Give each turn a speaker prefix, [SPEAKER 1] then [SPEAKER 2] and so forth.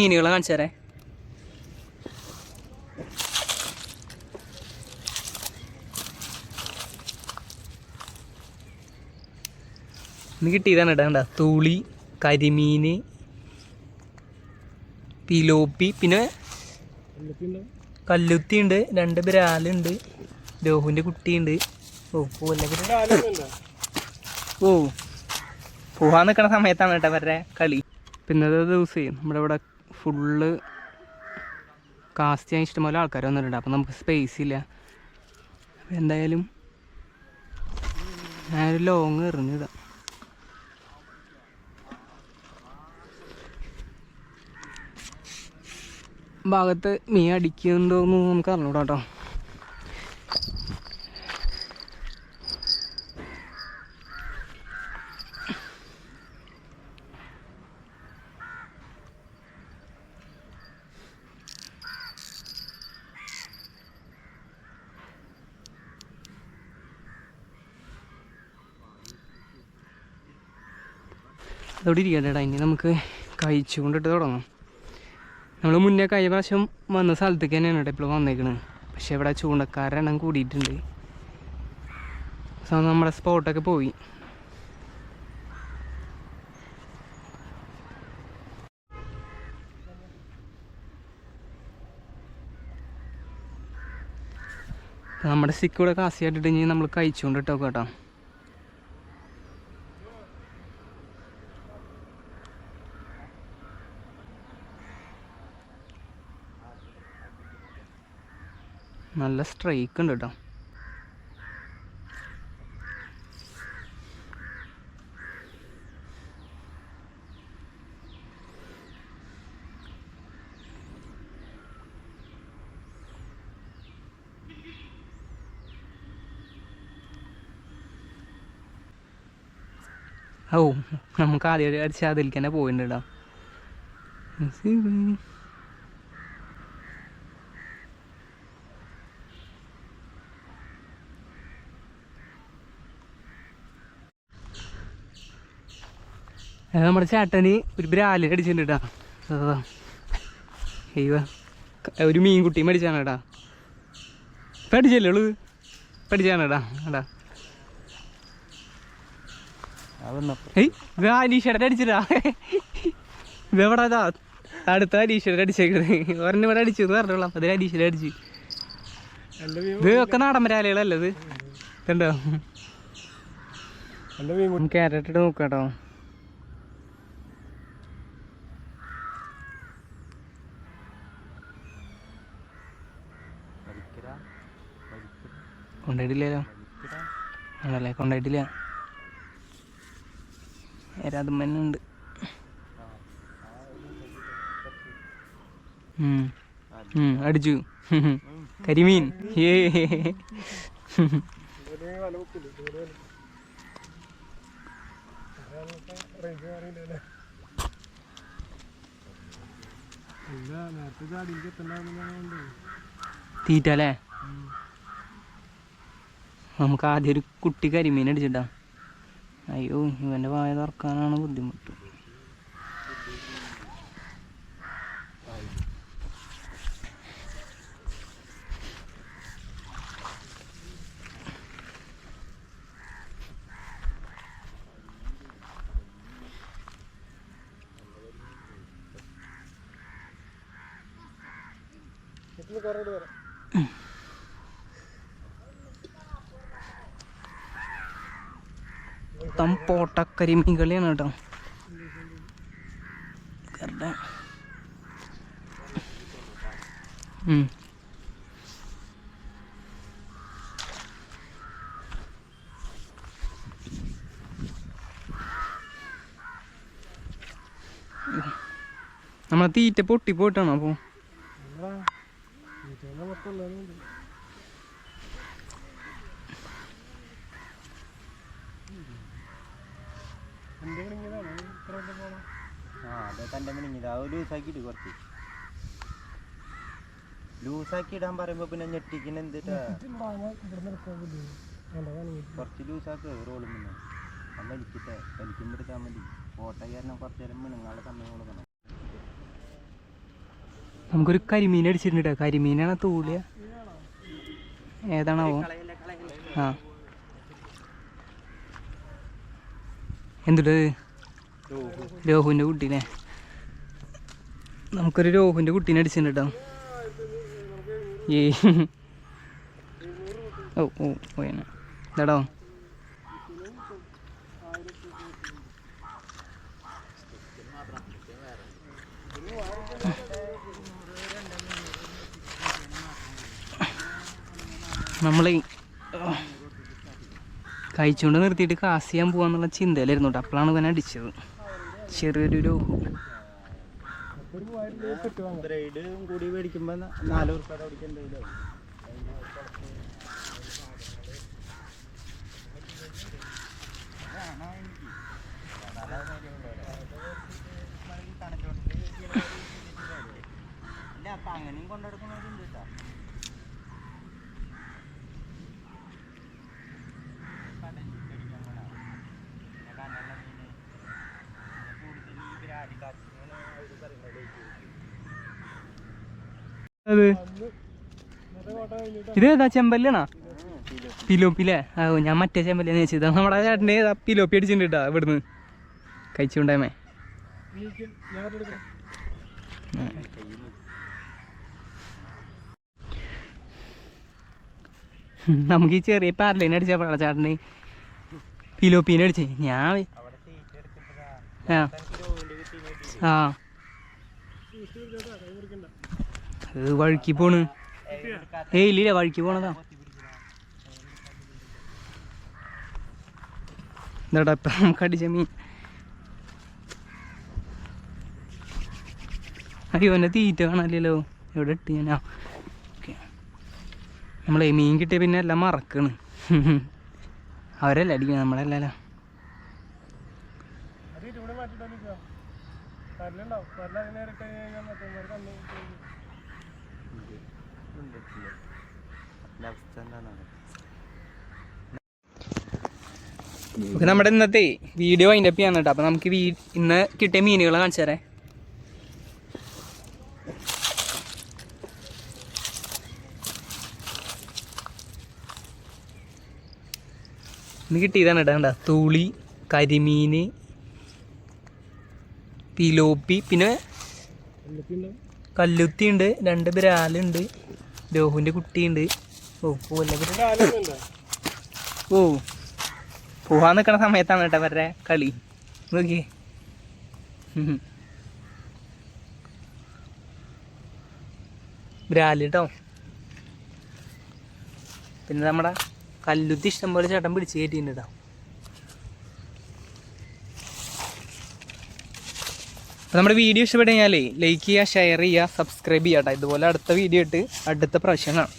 [SPEAKER 1] മീനുകളെ കാണിച്ചു തരേ. ഇന്ന് കിട്ടിയതാണ് ഇടേണ്ട തൂളി കരിമീന് പിലോപ്പി പിന്നെ കല്ലുത്തി ഉണ്ട് രണ്ട് ബ്രാലുണ്ട് രോഹുവിന്റെ കുട്ടിയുണ്ട്. ഓ ഓ പോവാൻ നിൽക്കുന്ന സമയത്താണ് കേട്ടോ അവരുടെ കളി. പിന്നത്തെ ദിവസം നമ്മുടെ ഇവിടെ ഫുള്ള് കാസ്റ്റ് ചെയ്യാൻ ഇഷ്ടംപോലെ ആൾക്കാർ വന്നിട്ടുണ്ട്. അപ്പം നമുക്ക് സ്പേസ് ഇല്ല. എന്തായാലും ഞാനൊരു ലോങ് എറിഞ്ഞതാ. ഭാഗത്ത് മീൻ അടിക്കുന്നുണ്ടോന്ന് നമുക്ക് അറിഞ്ഞൂടാ കേട്ടോ അതോടെ ഇരിക്കട്ടെ ഇനി നമുക്ക് കഴിച്ചു കൊണ്ടിട്ട് തുടങ്ങാം. നമ്മൾ മുന്നേ കഴിഞ്ഞ പ്രാവശ്യം വന്ന സ്ഥലത്തേക്ക് തന്നെയാണ് കേട്ടോ ഇപ്പോൾ വന്നേക്കണത് പക്ഷെ ഇവിടെ ചൂണ്ടക്കാരെണ്ണം കൂടിയിട്ടുണ്ട്. സോ നമ്മുടെ സ്പോട്ടൊക്കെ പോയി. നമ്മുടെ സിക്കൂടെ കൂടെ കാസിയായിട്ടിട്ട് ഇനി നമ്മൾ കഴിച്ചുകൊണ്ട് കേട്ടോ. നല്ല സ്ട്രൈക്ക് ഉണ്ട് കേട്ടോ ഓ നമുക്ക് ആദ്യം അടിച്ചാൽ അതിലേക്ക് തന്നെ പോയിട്ടുണ്ട് കേട്ടോ നമ്മുടെ ചേട്ടന് ഒരു ബ്രാലിന് അടിച്ചിട്ടുണ്ട് കേട്ടാ അയ്യോ ഒരു മീൻകുട്ടി മേടിച്ചാണ് കേട്ടാ പഠിച്ചല്ലേ ഉള്ളു പഠിച്ചാണ് കേട്ടാ കേട്ടാ ഏയ് ഇത് അനീഷയുടെ അടിച്ചിട്ടാ. ഇതെവിടാ ഇതാ അടുത്ത അനീഷയുടെ അടിച്ചേക്കണേ. ഒരെണ്ണം ഇവിടെ അടിച്ചു എന്ന് പറഞ്ഞോളാം അതിന് അനീഷയുടെ അടിച്ചു. ഇത് ഒക്കെ നാടൻ മരാലികളല്ലേ ഇത് ഇതുണ്ടോ കേരട്ടിട്ട് നോക്കാം കേട്ടോ കൊണ്ടായിട്ടില്ലല്ലോ. ആണല്ലേ കൊണ്ടായിട്ടില്ല. അതും തന്നെ ഉണ്ട്. അടിച്ചു. കരിമീൻ. ഏ തീറ്റ അല്ലേ? നമുക്ക് ആദ്യം ഒരു കുട്ടി കരിമീൻ അടിച്ചിട്ടാ. അയ്യോ ഇവന്റെ വായ തുറക്കാനാണ് ബുദ്ധിമുട്ട്. മൊത്തം പോട്ടക്കരിമീൻ കളിയാണ് കേട്ടോ. നമ്മളെ തീറ്റ പൊട്ടി പോയിട്ടാണോ അപ്പോൾ
[SPEAKER 2] ആ അതെ തന്റെ മിനിങ്ങിത് അത് ലൂസാക്കിയിട്ട് കുറച്ച്. ലൂസാക്കി ഇടാൻ പറയുമ്പോ പിന്നെ ഞെട്ടിക്കുന്ന എന്തിട്ടാ? കുറച്ച് ലൂസാക്ക് റോളും പിന്നെ അത് വലിക്കട്ടെ വലിക്കുമ്പോൾ എടുക്കാൻ മതി ഫോട്ടോ കാരണം കുറച്ച് നേരം മിണുങ്ങാനുള്ള സമയം കൊടുക്കണം.
[SPEAKER 1] നമുക്കൊരു കരിമീൻ അടിച്ചിട്ടുണ്ട് കരിമീനാണ് തൂളിയ? ഏതാണാവോ? ആ. എന്തുണ്ട് രോഹുവിന്റെ കുട്ടീനെ. നമുക്കൊരു രോഹുവിന്റെ കുട്ടീനെ അടിച്ചിട്ടുണ്ട് കേട്ടോ. ഏ ഓ ഓ ഇതാടോ. നമ്മളെ കഴിച്ചുകൊണ്ട് നിർത്തിയിട്ട് കാസ് ചെയ്യാൻ പോവാന്നുള്ള ചിന്തയിലായിരുന്നു കേട്ടോ. അപ്പോഴാണ് ഇവനെ അടിച്ചത്. ചെറിയൊരു രോഗം
[SPEAKER 2] ബ്രൈഡും കൂടി മേടിക്കുമ്പോ നാല് ഉറുപ്പയുടെ അടിക്കണ്ടല്ലോ അങ്ങനെയും കൊണ്ടെടുക്കുന്നവരുണ്ട് കേട്ടോ.
[SPEAKER 1] അത്? ഇത് ഏതാ ആ ഓ, ഞാൻ മറ്റേ ചെമ്പല്ലെന്ന് വെച്ചത് നമ്മുടെ ചേട്ടന്റെ പിലോപ്പി അടിച്ചിട്ടുണ്ട് കേട്ടോ ഇവിടുന്ന്? കഴിച്ചുകൊണ്ടേമേ നമുക്ക് ഈ ചെറിയ പാരലൈൻ അടിച്ചപ്പോഴാണ് ചേട്ടന്. പിലോപ്പീനെ അടിച്ചേ. ഞാൻ ആ. ആ അത് വഴുക്കി പോണ് ഏയ് ഇല്ല വഴുക്കി പോണതാ എന്താടാ ഇപ്പം നമുക്ക് അടിച്ച മീൻ അയ്യോ തീറ്റ കാണാനില്ലല്ലോ എവിടെ ഇട്ട് ഓക്കെ നമ്മളെ മീൻ കിട്ടിയ പിന്നെ എല്ലാം മറക്കണ് അവരല്ല അടിക്കണം നമ്മളല്ലല്ലോ ഓക്കെ നമ്മുടെ ഇന്നത്തെ വീഡിയോ അതിന്റെ അപ്പ് ചെയ്യാൻ കേട്ടോ. അപ്പോൾ നമുക്ക് വീ ഇന്ന് കിട്ടിയ മീനുകളെ കാണിച്ചു തരേ. ഇന്ന് കിട്ടിയതാണ് കേട്ടോ കണ്ട? തൂളി കരിമീൻ പിലോപ്പി പിന്നെ കല്ലുത്തി ഉണ്ട്. രണ്ട് ബ്രാലുണ്ട്. രോഹുവിന്റെ കുട്ടിയുണ്ട്. ഓ പോലെ ഓ പോവാൻ നിൽക്കുന്ന സമയത്താണ് കേട്ടോ അവരുടെ കളി. നോക്കിയേ. ബ്രാൽ കേട്ടോ. പിന്നെ നമ്മടെ കല്ലുത്തി ഇഷ്ടംപോലെ ചേട്ടൻ പിടിച്ച് കയറ്റിയിട്ടുണ്ട് കേട്ടോ. അപ്പോൾ നമ്മുടെ വീഡിയോ ഇഷ്ടപ്പെട്ടു കഴിഞ്ഞാൽ ലൈക്ക് ചെയ്യുക ഷെയർ ചെയ്യുക സബ്സ്ക്രൈബ് ചെയ്യാം കേട്ടോ ഇതുപോലെ അടുത്ത വീഡിയോ ഇട്ട് അടുത്ത പ്രാവശ്യം കാണാം.